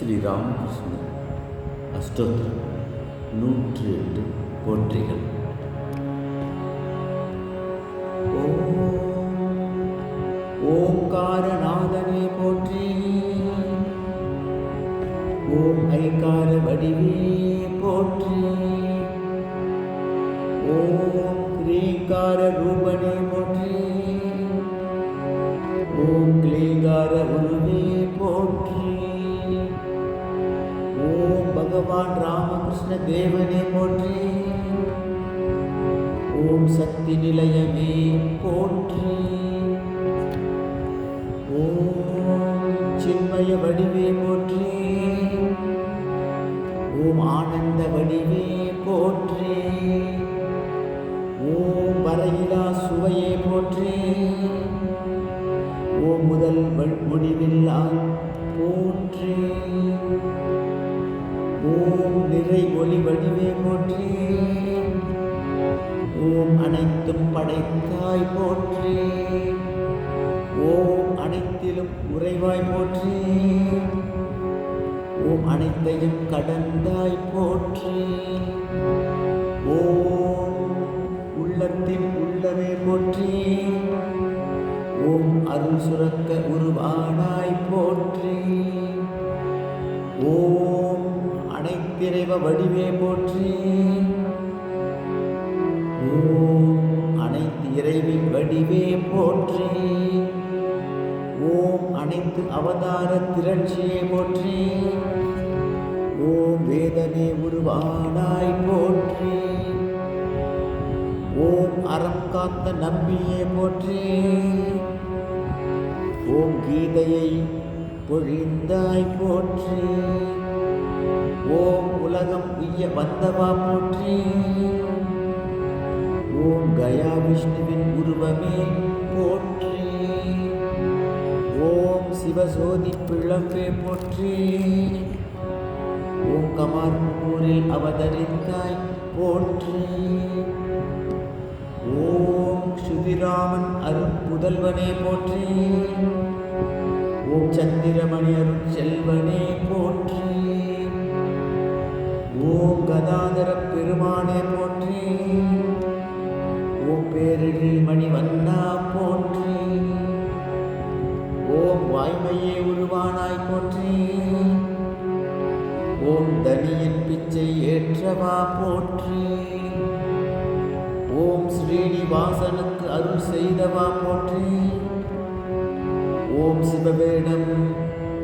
ஸ்ரீ ராமகிருஷ்ண அஷ்டோத்திரம் நூற்றி எட்டு போற்றிகள் ஓங்காரநாதனே போற்றி. ஓம் ஐகார வடிவே போற்றி. ஓம் கிரீங்கார ரூபனே பகவான் ராமகிருஷ்ண தேவனே போற்றி. ஓம் சக்தி நிலையமே போற்றி. ஓம் சின்மய வடிவே போற்றி. ஓம் ஆனந்த வடிவே போற்றி. இறைவாய் போற்றி. ஓம் அனைத்திலும் உறைவாய் போற்றி. ஓம் அனைத்தையும் கடந்தாய் போற்றி. ஓம் உள்ளத்தில் உள்ளவே போற்றி. ஓம் அருள் சுரக்க உருவானாய் போற்றி. ஓம் அனைத்திறைவ வடிவே போற்றி. போற்றி. ஓம் அனைத்து அவதார திரட்சியை போற்றி. ஓம் வேதனை உருவானாய் போற்றி. ஓம் அறம் காத்த நம்பியை போற்றி. ஓம் கீதையை பொழிந்தாய் போற்றி. ஓம் உலகம் உய்ய வந்தவா போற்றி. ஓம் கயா விஷ்ணுவின் உருவமே போற்றி. ஓம் சிவசோதி பிழம்பே போற்றி. ஓம் கமார்பூரில் அவதரித்தாய் போற்றி. ஓம் சுதிராமன் அருட்புதல்வனே போற்றி. ஓம் சந்திரமணி அருள் செல்வனே போற்றி. ஓம் கதாதர பெருமானே பேரில் மணி வண்ணா போற்றி. ஓம் வாய்மையே உருவானாய் போற்றி. ஓம் தனியின் பிச்சை ஏற்றவா போற்றி. ஓம் ஸ்ரீனிவாசனுக்கு அருள் செய்தவா போற்றி. ஓம் சிவவேடம்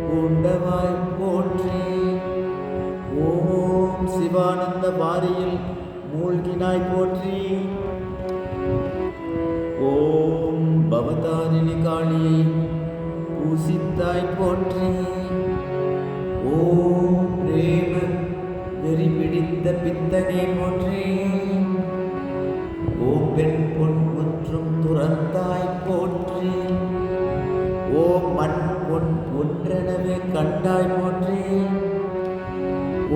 பூண்டவாய் போற்றி. ஓம் சிவானந்த பாரியில் மூழ்கினாய் போற்றி. அவதாரிணி காளியை பூசித்தாய் போற்றி. ஓ பிரேம வெறி பிடித்த பித்தனை போற்றி. ஓ பெண் பொன் முற்றும் துறந்தாய் போற்றி. ஓ மண் பொன் ஒன்றெனவே கண்டாய் போற்றி.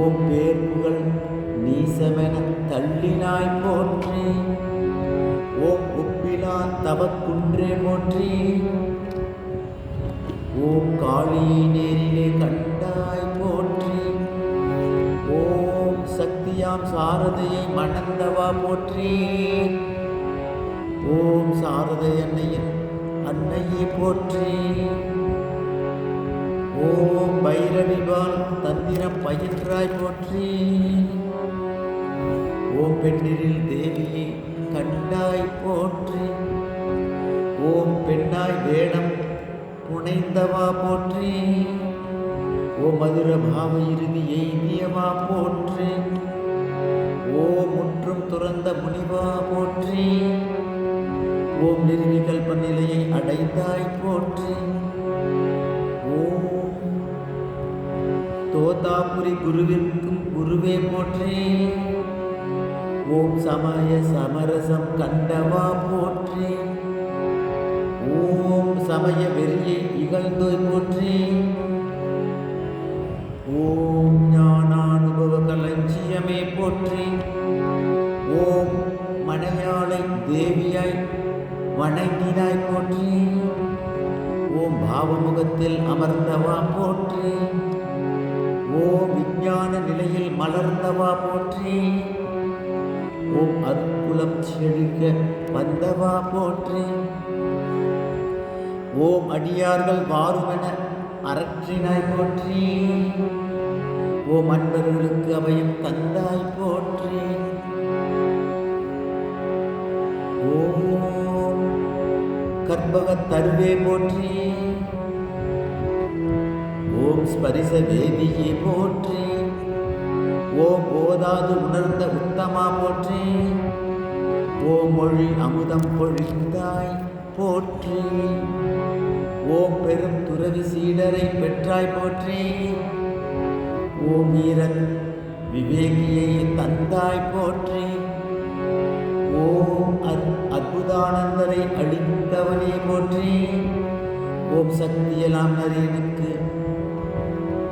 ஓ பேர் புகழ் நீசமென தள்ளினாய் போற்றி. ஓம் ஒப்பிலா தவக்குன்றே போற்றி. ஓம் காளியை நேரிலே கண்டாய் போற்றி. ஓம் சக்தியாம் சாரதையை மணந்தவா போற்றி. ஓம் சாரதை அன்னையின் அன்னையை போற்றி. ஓம் பைரவிவால் தந்திரம் பயின்றாய் போற்றி. ஓம் பெண்ணிரில் தேவியை கண்டாய் போற்றி. ஓம் பெண்ணாய் வேடம் புனைந்தவா போற்றி. ஓ மதுர பாவ இறுதி எய்தியவா போற்றி. ஓ முற்றும் துறந்த முனிவா போற்றி. ஓம் நிறுவிகல்ப நிலையை அடைந்தாய் போற்றி. ஓம் தோதாபுரி குருவிற்கும் குருவே போற்றி. ஓம் சமய சமரசம் கண்டவா போற்றி. ஓம் சமய வெறியை இகழ்ந்தோய் போற்றி. ஓம் ஞானானுபவ களஞ்சியமே போற்றி. ஓம் மனையாளை தேவியாய் வணங்கினாய் போற்றி. ஓம் பாவமுகத்தில் அமர்ந்தவா போற்றி. ஓம் விஞ்ஞான நிலையில் மலர்ந்தவா போற்றி. ஓம் அற்குலம் செழிக்க வந்தவா போற்றி. ஓம் அடியார்கள் வாருமென அரற்றினாய் போற்றி. ஓம் அன்பர்களுக்கு அவையும் தந்தாய் போற்றி. ஓம் கற்பக தருவே போற்றி. ஓம் ஸ்பரிச வேதியே போற்றி. ஓம் ஓதாது உணர்ந்த உத்தமா போற்றி. ஓம் மொழி அமுதம் பொழிந்தாய் போற்றி. ஓம் பெரும் துறவி சீடரை பெற்றாய் போற்றி. ஓம் வீரன் விவேகியை தந்தாய் போற்றி. ஓம் அத் அற்புதானந்தரை அளித்தவனே போற்றி. ஓம் சக்தியெல்லாம் நரேனுக்கு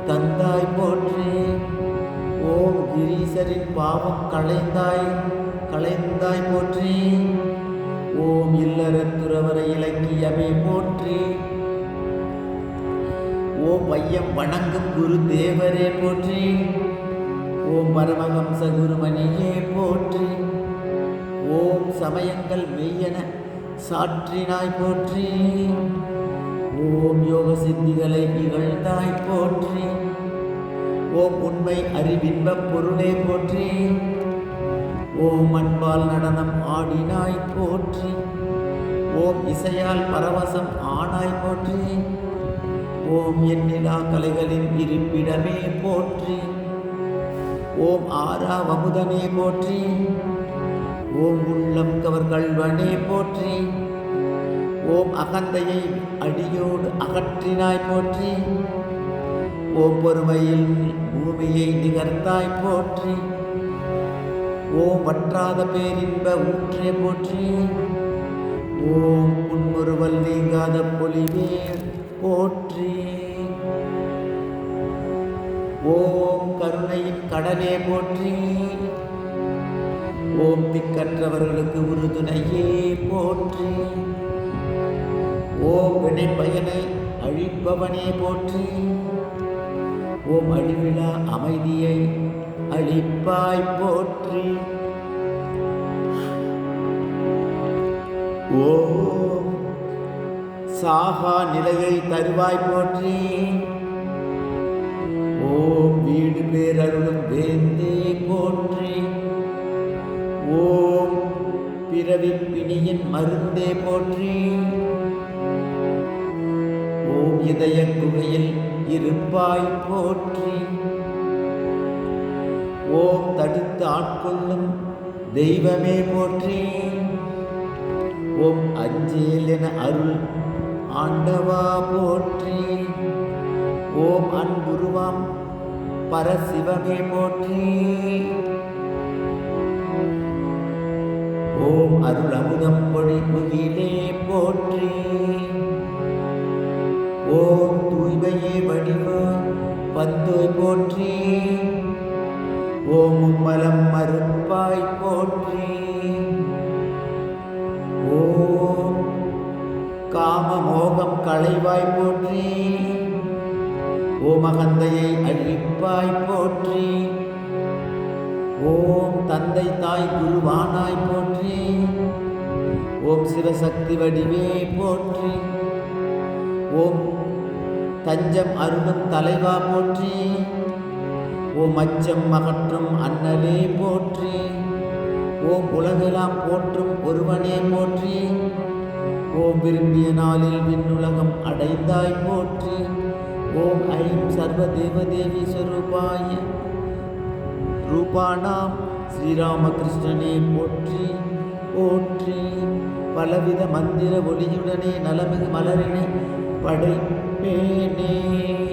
தந்தாய் போற்றி. கிரீசரின் பாவம் களைந்தாய் களைந்தாய் போற்றி. ஓம் இல்லறத்துறவரை இலக்கியமே போற்றி. ஓ பையம் வணங்கும் குரு தேவரே போற்றி. ஓம் பரமஹம்ச குருமணியே போற்றி. ஓம் சமயங்கள் மெய்யென சாற்றினாய் போற்றி. ஓம் யோக சித்திகளை இகழ்ந்தாய் போற்றி. ஓம் உண்மை அறிவின்பப் பொருளே போற்றி. ஓம் அன்பால் நடனம் ஆடினாய் போற்றி. ஓம் இசையால் பரவசம் ஆனாய் போற்றி. ஓம் எண்ணிலா கலைகளின் இருப்பிடமே போற்றி. ஓம் ஆரா வமுதனே போற்றி. ஓம் உள்ளம் கவர்கள்வனே போற்றி. ஓம் அகந்தையை அடியோடு அகற்றினாய் போற்றி. ஓம்பொறுமையில் பூமியை நிகர்ந்தாய் போற்றி. ஓம் வற்றாத பேரின்ப ஊற்றே போற்றி. ஓம் புன்முறுவல் நீங்காத பொலிவே போற்றி. ஓம் கருணையின் கடலே போற்றி. ஓம் திக்கற்றவர்களுக்கு உறுதுணையே போற்றி. ஓம் வினை பயனை அழிப்பவனே போற்றி. ஓம் அழிவிழா அமைதியை அழிப்பாய் போற்றி. ஓம் சாகா நிலையை தருவாய் போற்றி. ஓம் வீடு பேரருளும் வேந்தே போற்றி. ஓம் பிறவி பிணியின் மருந்தே போற்றி. ஓம் இதய குகை இருப்பாய் போற்றி. ஓம் தடுத்து ஆட்கொள்ளும் தெய்வமே போற்றி. ஓம் அஞ்சேல் என அருள் ஆண்டவா போற்றி. ஓம் அன்புருவாம் பரசிவமே போற்றி. ஓம் அருள் அமுதம் பொழிமுகிலே போற்றி. ஓம் தூய்மையே வடிவாய் பந்தோய் போற்றி. ஓம் மும்மலம் மறுப்பாய் போற்றி. ஓம் காம மோகம் களைவாய் போற்றி. ஓமகந்தையை அழிப்பாய் போற்றி. ஓம் தந்தை தாய் குருவானாய் போற்றி. ஓம் சிவசக்தி வடிவே போற்றி. ஓம் தஞ்சம் அருளும் தலைவா போற்றி. ஓம் அச்சம் அகற்றும் அண்ணலே போற்றி. ஓம் உலகெல்லாம் போற்றும் ஒருவனே போற்றி. ஓம் விரும்பிய நாளில் விண்ணுலகம் அடைந்தாய் போற்றி. ஓம் ஐம் சர்வ தேவதேவி சுரூபாய. ரூபானாம் ஸ்ரீராமகிருஷ்ணனே போற்றி போற்றி. பலவித மந்திர ஒளியுடனே நலமிகு மலரினை படை beneath.